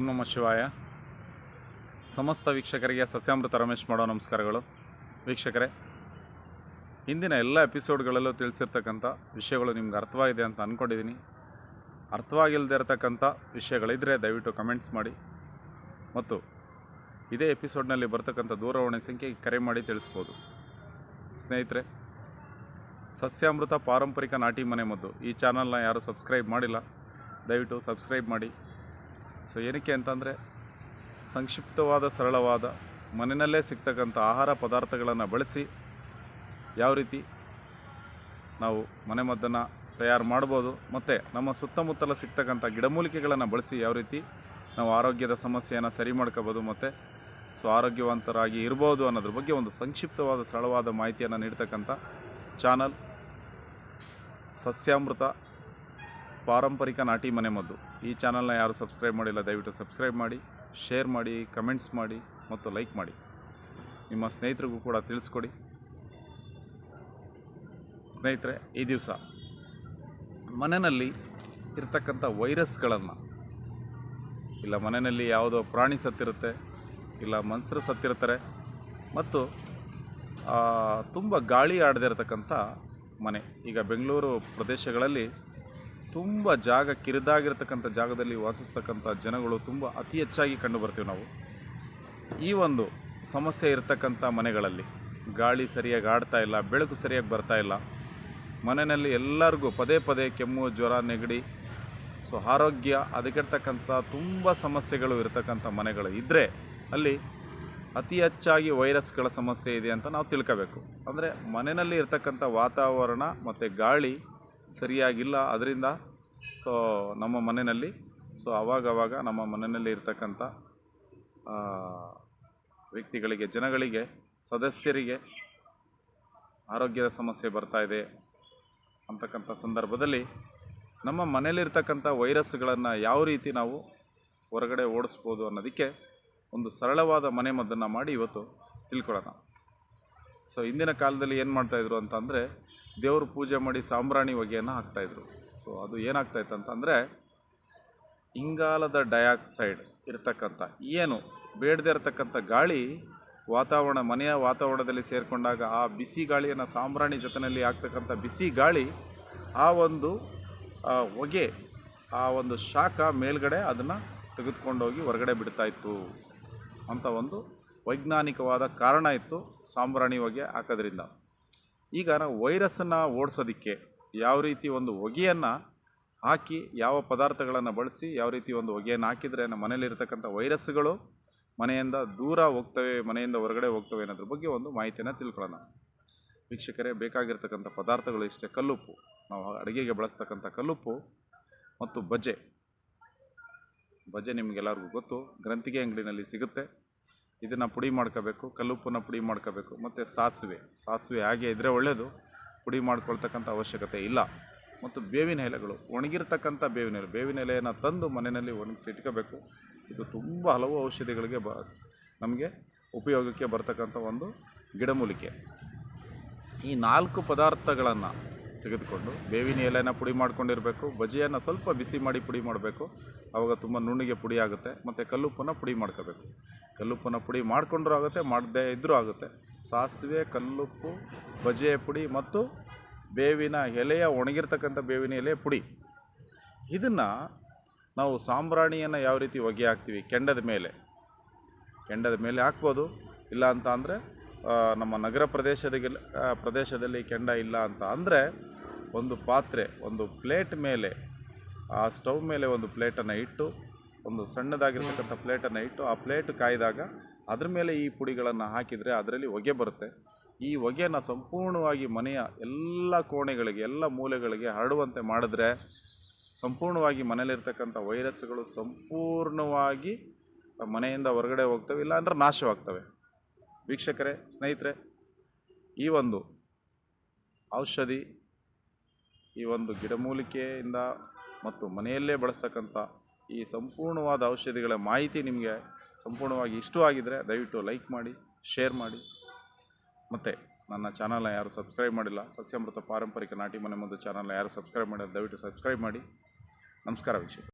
ಓಂ ನಮ ಶಿವಾಯ. ಸಮಸ್ತ ವೀಕ್ಷಕರಿಗೆ ಸಸ್ಯಾಮೃತ ರಮೇಶ್ ಮಾಡೋ ನಮಸ್ಕಾರಗಳು. ವೀಕ್ಷಕರೇ ಹಿಂದಿನ ಎಲ್ಲ ಎಪಿಸೋಡ್ಗಳಲ್ಲೂ ತಿಳಿಸಿರ್ತಕ್ಕಂಥ ವಿಷಯಗಳು ನಿಮ್ಗೆ ಅರ್ಥವಾಗಿದೆ ಅಂತ ಅಂದ್ಕೊಂಡಿದ್ದೀನಿ ಅರ್ಥವಾಗಿಲ್ಲದೆ ಇರತಕ್ಕಂಥ ವಿಷಯಗಳಿದ್ದರೆ ದಯವಿಟ್ಟು ಕಮೆಂಟ್ಸ್ ಮಾಡಿ. ಮತ್ತು ಇದೇ ಎಪಿಸೋಡ್ನಲ್ಲಿ ಬರ್ತಕ್ಕಂಥ ದೂರವಾಣಿ ಸಂಖ್ಯೆಗೆ ಕರೆ ಮಾಡಿ ತಿಳಿಸ್ಬೋದು. ಸ್ನೇಹಿತರೆ, ಸಸ್ಯಾಮೃತ ಪಾರಂಪರಿಕ ನಾಟಿ ಮನೆ ಮದ್ದು ಈ ಚಾನಲ್ನ ಯಾರು ಸಬ್ಸ್ಕ್ರೈಬ್ ಮಾಡಿಲ್ಲ, ದಯವಿಟ್ಟು ಸಬ್ಸ್ಕ್ರೈಬ್ ಮಾಡಿ. ಸೊ ಏನಕ್ಕೆ ಅಂತಂದರೆ, ಸಂಕ್ಷಿಪ್ತವಾದ, ಸರಳವಾದ, ಮನೆಯಲ್ಲೇ ಸಿಗ್ತಕ್ಕಂಥ ಆಹಾರ ಪದಾರ್ಥಗಳನ್ನು ಬಳಸಿ ಯಾವ ರೀತಿ ನಾವು ಮನೆಮದ್ದನ್ನು ತಯಾರು ಮಾಡ್ಬೋದು, ಮತ್ತು ನಮ್ಮ ಸುತ್ತಮುತ್ತಲ ಸಿಗ್ತಕ್ಕಂಥ ಗಿಡಮೂಲಿಕೆಗಳನ್ನು ಬಳಸಿ ಯಾವ ರೀತಿ ನಾವು ಆರೋಗ್ಯದ ಸಮಸ್ಯೆಯನ್ನು ಸರಿ ಮಾಡ್ಕೋಬೋದು, ಮತ್ತು ಸೊ ಆರೋಗ್ಯವಂತರಾಗಿ ಇರ್ಬೋದು ಅನ್ನೋದ್ರ ಬಗ್ಗೆ ಒಂದು ಸಂಕ್ಷಿಪ್ತವಾದ, ಸರಳವಾದ ಮಾಹಿತಿಯನ್ನು ನೀಡ್ತಕ್ಕಂಥ ಚಾನಲ್ ಸಸ್ಯಾಮೃತ ಪಾರಂಪರಿಕ ನಾಟಿ ಮನೆ ಮದ್ದು. ಈ ಚಾನಲ್ನ ಯಾರು ಸಬ್ಸ್ಕ್ರೈಬ್ ಮಾಡಿಲ್ಲ, ದಯವಿಟ್ಟು ಸಬ್ಸ್ಕ್ರೈಬ್ ಮಾಡಿ, ಶೇರ್ ಮಾಡಿ, ಕಮೆಂಟ್ಸ್ ಮಾಡಿ ಮತ್ತು ಲೈಕ್ ಮಾಡಿ. ನಿಮ್ಮ ಸ್ನೇಹಿತರಿಗೂ ಕೂಡ ತಿಳಿಸ್ಕೊಡಿ. ಸ್ನೇಹಿತರೆ, ಈ ದಿವಸ ಮನೆಯಲ್ಲಿ ಇರ್ತಕ್ಕಂಥ ವೈರಸ್ಗಳನ್ನು, ಇಲ್ಲ ಮನೆಯಲ್ಲಿ ಯಾವುದೋ ಪ್ರಾಣಿ ಸತ್ತಿರುತ್ತೆ, ಇಲ್ಲ ಮನುಷ್ಯರು ಸತ್ತಿರ್ತಾರೆ, ಮತ್ತು ತುಂಬ ಗಾಳಿ ಆಡದೇ ಇರತಕ್ಕಂಥ ಮನೆ. ಈಗ ಬೆಂಗಳೂರು ಪ್ರದೇಶಗಳಲ್ಲಿ ತುಂಬ ಜಾಗ ಕಿರಿದಾಗಿರ್ತಕ್ಕಂಥ ಜಾಗದಲ್ಲಿ ವಾಸಿಸ್ತಕ್ಕಂಥ ಜನಗಳು ತುಂಬ ಅತಿ ಹೆಚ್ಚಾಗಿ ಕಂಡು ಬರ್ತೀವಿ ನಾವು. ಈ ಒಂದು ಸಮಸ್ಯೆ ಇರತಕ್ಕಂಥ ಮನೆಗಳಲ್ಲಿ ಗಾಳಿ ಸರಿಯಾಗಿ ಆಡ್ತಾ ಇಲ್ಲ, ಬೆಳಕು ಸರಿಯಾಗಿ ಬರ್ತಾ ಇಲ್ಲ. ಮನೆಯಲ್ಲಿ ಎಲ್ಲರಿಗೂ ಪದೇ ಪದೇ ಕೆಮ್ಮು, ಜ್ವರ, ನೆಗಡಿ, ಸೊ ಆರೋಗ್ಯ, ಅದಕ್ಕಿರ್ತಕ್ಕಂಥ ತುಂಬ ಸಮಸ್ಯೆಗಳು ಇರತಕ್ಕಂಥ ಮನೆಗಳು ಇದ್ದರೆ ಅಲ್ಲಿ ಅತಿ ಹೆಚ್ಚಾಗಿ ವೈರಸ್ಗಳ ಸಮಸ್ಯೆ ಇದೆ ಅಂತ ನಾವು ತಿಳ್ಕೋಬೇಕು. ಅಂದರೆ ಮನೆಯಲ್ಲಿ ಇರ್ತಕ್ಕಂಥ ವಾತಾವರಣ ಮತ್ತು ಗಾಳಿ ಸರಿಯಾಗಿಲ್ಲ. ಅದರಿಂದ ಸೊ ನಮ್ಮ ಮನೆಯಲ್ಲಿ, ಸೊ ಅವಾಗವಾಗ ನಮ್ಮ ಮನೆಯಲ್ಲಿ ಇರ್ತಕ್ಕಂಥ ವ್ಯಕ್ತಿಗಳಿಗೆ, ಜನಗಳಿಗೆ, ಸದಸ್ಯರಿಗೆ ಆರೋಗ್ಯದ ಸಮಸ್ಯೆ ಬರ್ತಾ ಇದೆ ಅಂತಕ್ಕಂಥ ಸಂದರ್ಭದಲ್ಲಿ ನಮ್ಮ ಮನೆಯಲ್ಲಿರ್ತಕ್ಕಂಥ ವೈರಸ್ಗಳನ್ನು ಯಾವ ರೀತಿ ನಾವು ಹೊರಗಡೆ ಓಡಿಸ್ಬೋದು ಅನ್ನೋದಕ್ಕೆ ಒಂದು ಸರಳವಾದ ಮನೆ ಮದ್ದನ್ನು ಮಾಡಿ ಇವತ್ತು ತಿಳ್ಕೊಳ್ಳೋಣ. ಸೊ ಇಂದಿನ ಕಾಲದಲ್ಲಿ ಏನು ಮಾಡ್ತಾಯಿದ್ರು ಅಂತಂದರೆ ದೇವರು ಪೂಜೆ ಮಾಡಿ ಸಾಂಬ್ರಾಣಿ ಹೊಗೆಯನ್ನು ಹಾಕ್ತಾಯಿದ್ರು. ಸೊ ಅದು ಏನಾಗ್ತಾಯಿತ್ತು ಅಂತಂದರೆ, ಇಂಗಾಲದ ಡೈಆಕ್ಸೈಡ್ ಇರ್ತಕ್ಕಂಥ, ಏನು, ಬೇಡದೇ ಇರತಕ್ಕಂಥ ಗಾಳಿ ವಾತಾವರಣ, ಮನೆಯ ವಾತಾವರಣದಲ್ಲಿ ಸೇರಿಕೊಂಡಾಗ ಆ ಬಿಸಿ ಗಾಳಿಯನ್ನು ಸಾಂಬ್ರಾಣಿ ಜೊತೆಯಲ್ಲಿ ಆಗ್ತಕ್ಕಂಥ ಬಿಸಿ ಗಾಳಿ, ಆ ಒಂದು ಹೊಗೆ, ಆ ಒಂದು ಶಾಖ ಮೇಲ್ಗಡೆ ಅದನ್ನು ತೆಗೆದುಕೊಂಡೋಗಿ ಹೊರಗಡೆ ಬಿಡ್ತಾಯಿತ್ತು ಅಂತ ಒಂದು ವೈಜ್ಞಾನಿಕವಾದ ಕಾರಣ ಇತ್ತು ಸಾಂಬ್ರಾಣಿ ಹೊಗೆ ಹಾಕೋದ್ರಿಂದ. ಈಗ ನಾವು ವೈರಸ್ಸನ್ನು ಓಡಿಸೋದಕ್ಕೆ ಯಾವ ರೀತಿ ಒಂದು ಹೊಗೆಯನ್ನು ಹಾಕಿ ಯಾವ ಪದಾರ್ಥಗಳನ್ನು ಬಳಸಿ ಯಾವ ರೀತಿ ಒಂದು ಹೊಗೆಯನ್ನು ಹಾಕಿದರೆ ನಮ್ಮ ಮನೆಯಲ್ಲಿರ್ತಕ್ಕಂಥ ವೈರಸ್ಗಳು ಮನೆಯಿಂದ ದೂರ ಹೋಗ್ತವೆ, ಮನೆಯಿಂದ ಹೊರಗಡೆ ಹೋಗ್ತವೆ ಅನ್ನೋದ್ರ ಬಗ್ಗೆ ಒಂದು ಮಾಹಿತಿಯನ್ನು ತಿಳ್ಕೊಳ್ಳೋಣ. ವೀಕ್ಷಕರೇ, ಬೇಕಾಗಿರ್ತಕ್ಕಂಥ ಪದಾರ್ಥಗಳು ಇಷ್ಟೇ. ಕಲ್ಲುಪ್ಪು. ನಾವು ಅಡುಗೆಗೆ ಬಳಸ್ತಕ್ಕಂಥ ಕಲ್ಲುಪ್ಪು ಮತ್ತು ಬಜೆ. ಬಜೆ ನಿಮಗೆಲ್ಲರಿಗೂ ಗೊತ್ತು. ಗ್ರಂಥಿಗೆ ಅಂಗಡಿನಲ್ಲಿ ಸಿಗುತ್ತೆ. ಇದನ್ನು ಪುಡಿ ಮಾಡ್ಕೋಬೇಕು, ಕಲ್ಲುಪ್ಪನ್ನ ಪುಡಿ ಮಾಡ್ಕೋಬೇಕು, ಮತ್ತು ಸಾಸಿವೆ. ಸಾಸಿವೆ ಹಾಗೆ ಇದ್ದರೆ ಒಳ್ಳೆಯದು ಪುಡಿ ಮಾಡ್ಕೊಳ್ತಕ್ಕಂಥ ಅವಶ್ಯಕತೆ ಇಲ್ಲ. ಮತ್ತು ಬೇವಿನ ಎಲೆಗಳು, ಒಣಗಿರ್ತಕ್ಕಂಥ ಬೇವಿನ ಎಲೆ, ಬೇವಿನ ಎಲೆಯನ್ನು ತಂದು ಮನೆಯಲ್ಲಿ ಒಣಗಿಸಿ ಇಟ್ಕೋಬೇಕು. ಇದು ತುಂಬ ಹಲವು ಔಷಧಿಗಳಿಗೆ ಬ, ನಮಗೆ ಉಪಯೋಗಕ್ಕೆ ಬರ್ತಕ್ಕಂಥ ಒಂದು ಗಿಡಮೂಲಿಕೆ. ಈ ನಾಲ್ಕು ಪದಾರ್ಥಗಳನ್ನು ತೆಗೆದುಕೊಂಡು ಬೇವಿನ ಎಲೆನ ಪುಡಿ ಮಾಡ್ಕೊಂಡಿರಬೇಕು, ಬಜಿಯನ್ನು ಸ್ವಲ್ಪ ಬಿಸಿ ಮಾಡಿ ಪುಡಿ ಮಾಡಬೇಕು. ಆವಾಗ ತುಂಬ ನುಣ್ಣಗೆ ಪುಡಿ ಆಗುತ್ತೆ, ಮತ್ತು ಕಲ್ಲುಪ್ಪನ್ನು ಪುಡಿ ಮಾಡ್ಕೋಬೇಕು. ಕಲ್ಲುಪ್ಪನ್ನು ಪುಡಿ ಮಾಡಿಕೊಂಡ್ರೂ ಆಗುತ್ತೆ, ಮಾಡದೇ ಇದ್ದರೂ ಆಗುತ್ತೆ. ಸಾಸಿವೆ, ಕಲ್ಲುಪ್ಪು, ಬಜಿಯ ಪುಡಿ ಮತ್ತು ಬೇವಿನ ಎಲೆಯ ಒಣಗಿರ್ತಕ್ಕಂಥ ಬೇವಿನ ಎಲೆಯ ಪುಡಿ. ಇದನ್ನು ನಾವು ಸಾಂಬ್ರಾಣಿಯನ್ನು ಯಾವ ರೀತಿ ಒಗೆ ಹಾಕ್ತೀವಿ? ಕೆಂಡದ ಮೇಲೆ. ಕೆಂಡದ ಮೇಲೆ ಹಾಕ್ಬೋದು. ಇಲ್ಲ ಅಂತ ನಮ್ಮ ನಗರ ಪ್ರದೇಶದ ಪ್ರದೇಶದಲ್ಲಿ ಕೆಂಡ ಇಲ್ಲ ಅಂತ ಅಂದರೆ ಒಂದು ಪಾತ್ರೆ, ಒಂದು ಪ್ಲೇಟ್ ಮೇಲೆ, ಆ ಸ್ಟವ್ ಮೇಲೆ ಒಂದು ಪ್ಲೇಟನ್ನು ಇಟ್ಟು, ಒಂದು ಸಣ್ಣದಾಗಿರ್ತಕ್ಕಂಥ ಪ್ಲೇಟನ್ನು ಇಟ್ಟು, ಆ ಪ್ಲೇಟ್ ಕಾಯ್ದಾಗ ಅದ್ರ ಮೇಲೆ ಈ ಪುಡಿಗಳನ್ನು ಹಾಕಿದರೆ ಅದರಲ್ಲಿ ಹೊಗೆ ಬರುತ್ತೆ. ಈ ಹೊಗೆಯನ್ನು ಸಂಪೂರ್ಣವಾಗಿ ಮನೆಯ ಎಲ್ಲ ಕೋಣೆಗಳಿಗೆ, ಎಲ್ಲ ಮೂಲೆಗಳಿಗೆ ಹರಡುವಂತೆ ಮಾಡಿದ್ರೆ ಸಂಪೂರ್ಣವಾಗಿ ಮನೇಲಿರ್ತಕ್ಕಂಥ ವೈರಸ್ಗಳು ಸಂಪೂರ್ಣವಾಗಿ ಮನೆಯಿಂದ ಹೊರಗಡೆ ಹೋಗ್ತವೆ, ಇಲ್ಲಾಂದ್ರೆ ನಾಶವಾಗ್ತವೆ. ವೀಕ್ಷಕರೇ, ಸ್ನೇಹಿತರೆ, ಈ ಒಂದು ಔಷಧಿ ಈ ಒಂದು ಗಿಡಮೂಲಿಕೆಯಿಂದ ಮತ್ತು ಮನೆಯಲ್ಲೇ ಬಳಸ್ತಕ್ಕಂಥ ಈ ಸಂಪೂರ್ಣವಾದ ಔಷಧಿಗಳ ಮಾಹಿತಿ ನಿಮಗೆ ಸಂಪೂರ್ಣವಾಗಿ ಇಷ್ಟವಾಗಿದ್ದರೆ ದಯವಿಟ್ಟು ಲೈಕ್ ಮಾಡಿ, ಶೇರ್ ಮಾಡಿ. ಮತ್ತು ನನ್ನ ಚಾನಲ್ನ ಯಾರು ಸಬ್ಸ್ಕ್ರೈಬ್ ಮಾಡಿಲ್ಲ, ಸಸ್ಯಮೃತ ಪಾರಂಪರಿಕ ನಾಟಿ ಮನೆ ಮುಂದೆ ಚಾನಲ್ನ ಯಾರು ಸಬ್ಸ್ಕ್ರೈಬ್ ಮಾಡಿಲ್ಲ, ದಯವಿಟ್ಟು ಸಬ್ಸ್ಕ್ರೈಬ್ ಮಾಡಿ. ನಮಸ್ಕಾರ ವೀಕ್ಷಕ